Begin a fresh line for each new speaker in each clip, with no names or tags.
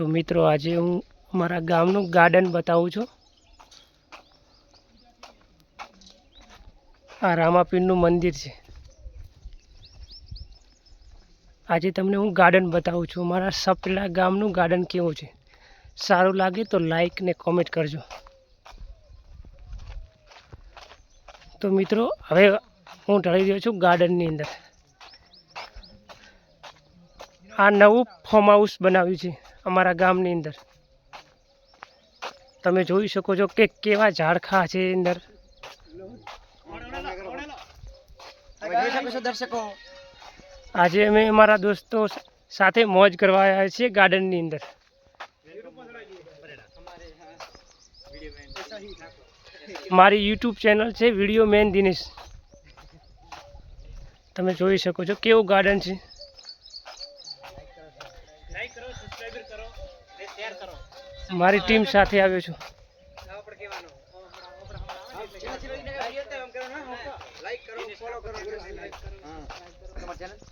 તો મિત્રો, આજે હું મારા ગામનું ગાર્ડન બતાવું છું. આ રામાપીરનું મંદિર છે. આજે તમને હું ગાર્ડન બતાવું છું. મારા સપેલા ગામનું ગાર્ડન કેવું છે? સારું લાગે તો લાઈક ને કોમેન્ટ કરજો. તો મિત્રો, હવે હું ઢળી રહ્યો છું ગાર્ડનની અંદર. આ નવું ફોર્મ હાઉસ બનાવ્યું છે. અમારા ગામની અંદર. તમે જોઈ શકો છો કે કેવા ઝાડખા છે અંદર. આજે અમે અમારા દોસ્તો સાથે મોજ કરવા આવ્યા છીએ ગાર્ડનની અંદર. મારી યુટ્યુબ ચેનલ છે વીડિયો મેન દિનેશ. તમે જોઈ શકો છો કેવું ગાર્ડન છે. મારી ટીમ સાથે આવ્યો છું.
લાઈક કરો ફોલો કરો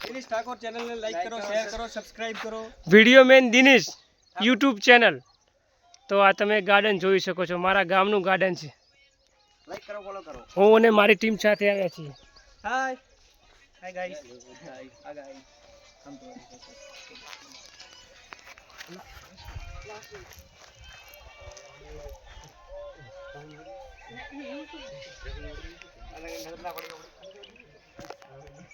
દિનેશ ઠાકોર ચેનલને લાઈક કરો શેર કરો સબસ્ક્રાઇબ કરો.
Video man Dinesh YouTube channel તો આ તમે ગાર્ડન જોઈ શકો છો. મારા ગામનું ગાર્ડન છે.
લાઈક કરો ફોલો કરો.
હું અને મારી ટીમ સાથે આવ્યા છીએ.
હાય હાય ગાઈસ
આ guys Alam ko na ako